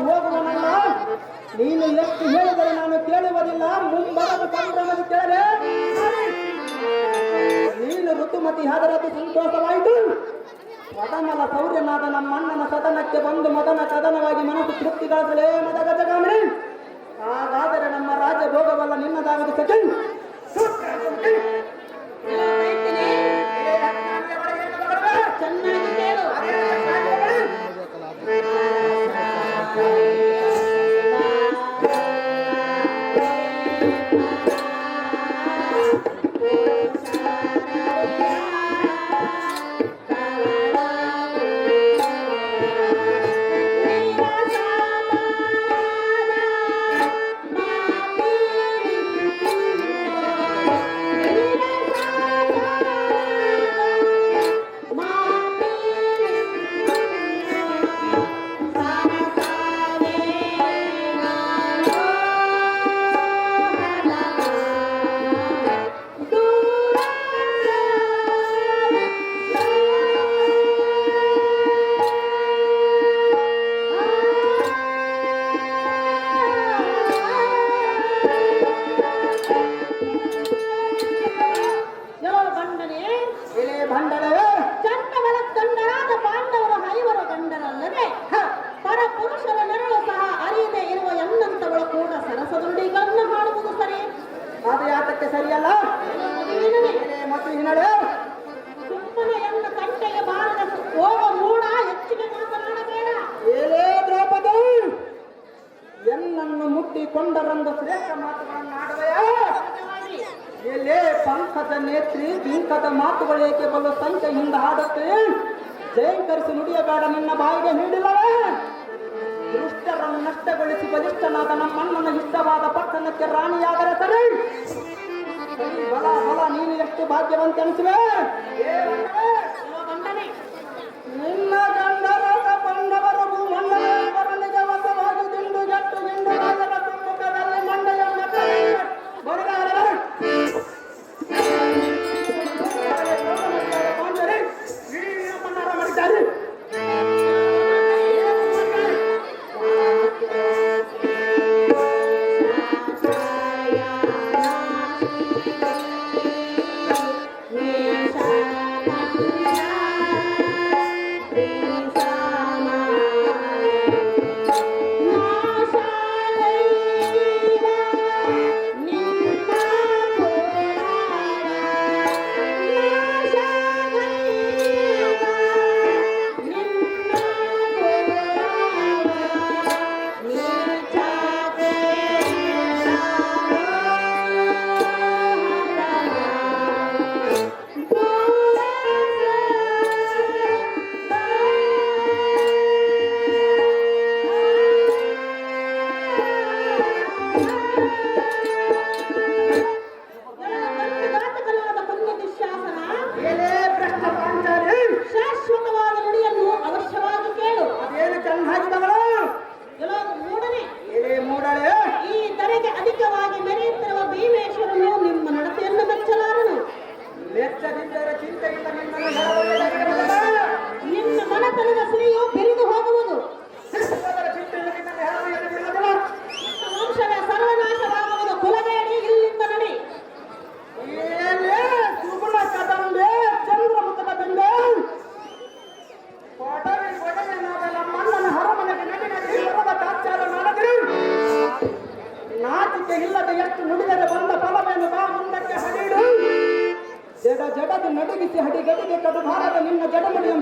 ನಾನು ಹೋಗುವನಲ್ಲ ನೀನು ಎಷ್ಟು ಹೇಳಿದರೆ ನಾನು ಕೇಳುವುದಿಲ್ಲ. ಮುಂಬರದ ಸಂಭ್ರಮದ ಕೇಳರೆ ನೀನು ಋತುಮತಿ ಆದರದು ಸಂತೋಷವಾಯಿತು. ಮದನಲ ಸೌರ್ಯನಾದ ನಮ್ಮ ಅಣ್ಣನ ಸದನಕ್ಕೆ ಬಂದು ಮದನ ಕದನವಾಗಿ ಮನಸ್ಸು ತೃಪ್ತಿಗಾಗಲೇ ಮದಗ ಜಗಾಮಣಿ ಹಾಗಾದರೆ ನಮ್ಮ ರಾಜ್ಯ ಭೋಗವಲ್ಲ ನಿನ್ನದಾಗದು ಸಚಿನ್ ಚೆನ್ನಾಗಿ ಹೋಗ ಸರಿಯಲ್ಲ? ಹೆಚ್ಚಿಗೆ ಹಿನ್ನಡೆ ಏಲೇ ದ್ರೌಪದಿ ಎನ್ನನ್ನು ಮುಟ್ಟಿಕೊಂಡರಂದು ಶ್ರೇಷ್ಠ ಮಾತುಗಳನ್ನು ಆಡುವೆಯ? ಎಲೆ ಪಂಕದ ನೇತ್ರಿ ಬಿಂಕದ ಮಾತುಗಳೇಕೆ ಬಲು ಸಂಖ್ಯೆಯಿಂದ ಹಾಡುತ್ತೆ? ಜಯಂಕರಿಸಿ ನುಡಿಯಬೇಡ ನಿನ್ನ ಬಾಯಿಗೆ ನೀಡಿಲ್ಲವೇ? ದುಷ್ಟರನ್ನು ನಷ್ಟಗೊಳಿಸಿ ಬಲಿಷ್ಠನಾದ ನಮ್ಮಣ್ಣನ ಇಷ್ಟವಾದ ಪಟ್ಟಣಕ್ಕೆ ರಾಣಿಯಾದರೆ ಸರಿ, ಬಲ ಬಲ ನೀನು ಎಷ್ಟು ಭಾಗ್ಯವಂತ ಅನಿಸುವೆ?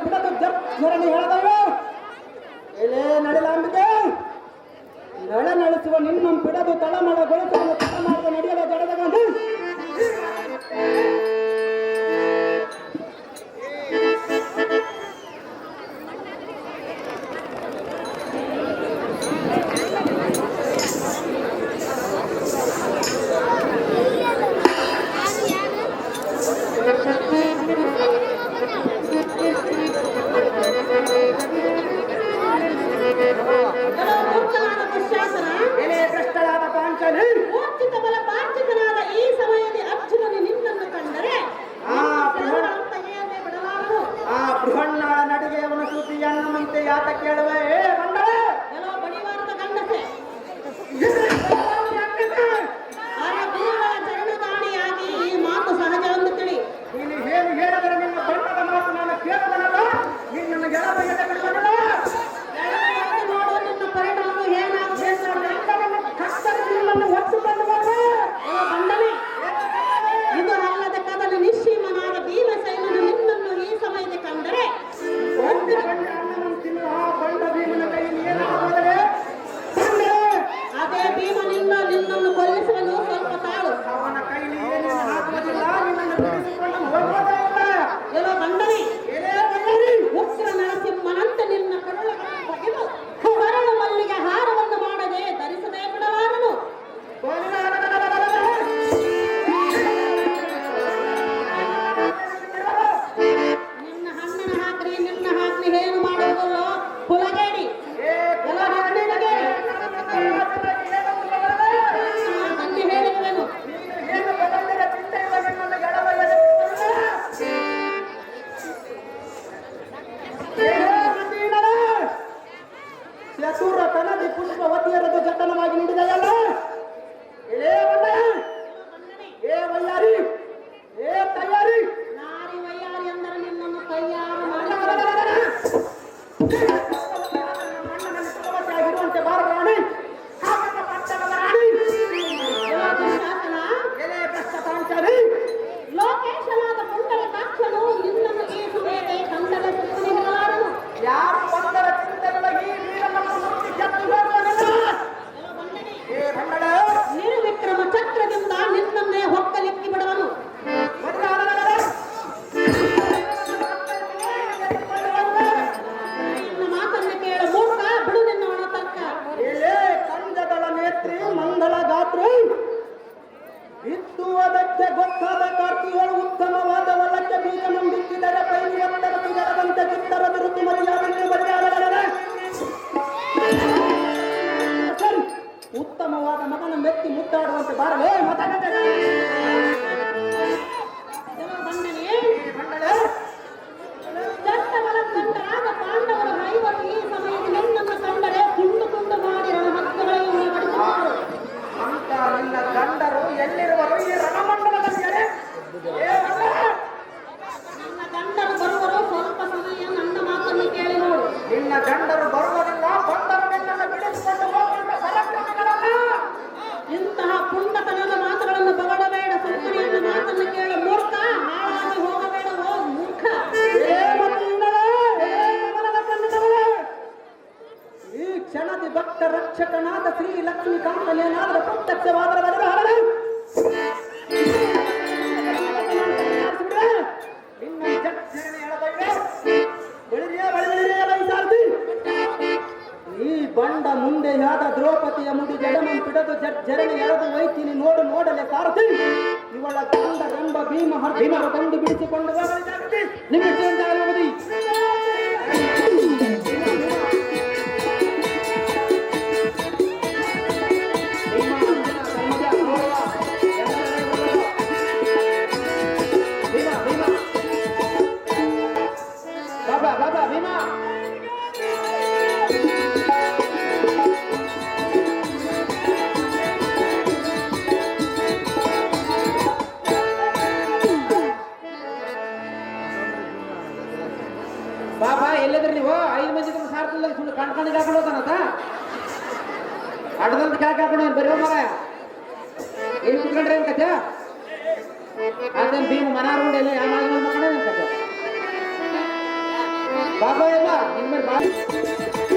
ಬಿಡದು ಜರ್ ಜರಣಿ ಹೇಳದವೆ ಎಲೆ ನಡಿಲಾಂಬಿಕೆ ನಳ ನಡೆಸುವ ನಿನ್ನ ಬಿಡದು ತಳಮಳಗೊಳಿಸುವ ತಡ ಮಾಡುವ ನಡೆಯದ Yeah. ಉತ್ತಮವಾದ ಮಗನ ಮೆತ್ತಿ ಮುತ್ತಾಡುವಂತೆ ಬಾರಲೇ ಮಾತಾಡ ಯಾದ ದ್ರೌಪದಿಯ ಮುಡಿ ಜಡಮಿ ಬಿಡದು ಜರಣಿ ಎಳೆದು ಒಯ್ತೀನಿ ನೋಡು ನೋಡಲೆ ಸಾರಥಿ. ಇವಳ ಕಂಡ ಗಂಡ ಭೀಮ ಹರ್ಭೀಮರ ಕಂಡು ಬಿಡಿಸಿಕೊಂಡು ನಿಮಿಷ ಇಲ್ಲಿ ಕಂಡ್ರೆ ಏನ್ ಕತೆ ಅರ್ಧನ್ ಭೀಮ್ ಮನಾರ್ಗೊಂಡು ಎಲ್ಲ ಯಾವ ಮಕ್ಕಳ ಏನ್ ಕತೆ ಬಾಬಾ ಎಲ್ಲ ನಿಮ್ಮ ಬಾಬಾ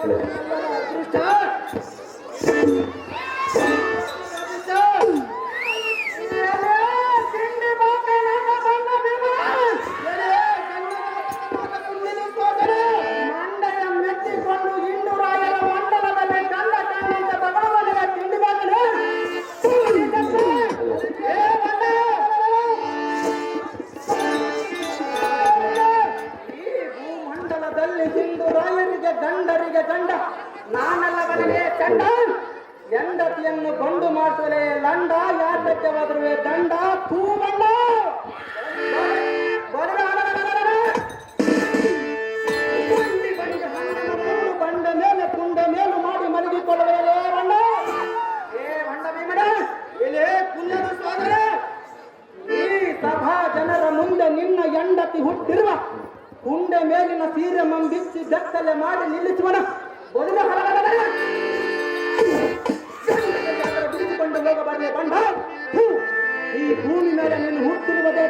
করে ಚಂಡ ಹೆಂಡತಿಯನ್ನು ಬಂಡು ಮಾಡಿಸಲೇ ಲಂಡ ಯಾತಕ್ಕೆ ಬದರುವೆ ದಂಡ ತೂಬಣ್ಣ ಬಂಡ ಮೇಲೆ, ಕುಂಡ ಮೇಲೆ ಮಾಡಿ ಮಲಗಿಕೊಳ್ಳುವೆ. ಬಣ್ಣ ಏ ಬಂಡ ಭೀಮಣ ಇಲ್ಲೇ ಕುಂದದ ಸೋದರ, ಈ ಸಭಾ ಜನರ ಮುಂದೆ ನಿನ್ನ ಹೆಂಡತಿ ಹುಟ್ಟಿರುವ ಕುಂಡೆ ಮೇಲಿನ ಸೀರೆ ಮಂಬಿಚ್ಚಿ ಬೆತ್ತಲೆ ಮಾಡಿ ನಿಲ್ಲಿಸುವನ ಬದಲು ಹಲಗಡ ಕಂಡ ಈ ಭೂಮಿ ಮೇಲೆ ನೀನು ಹುಟ್ಟಿರುವುದೇ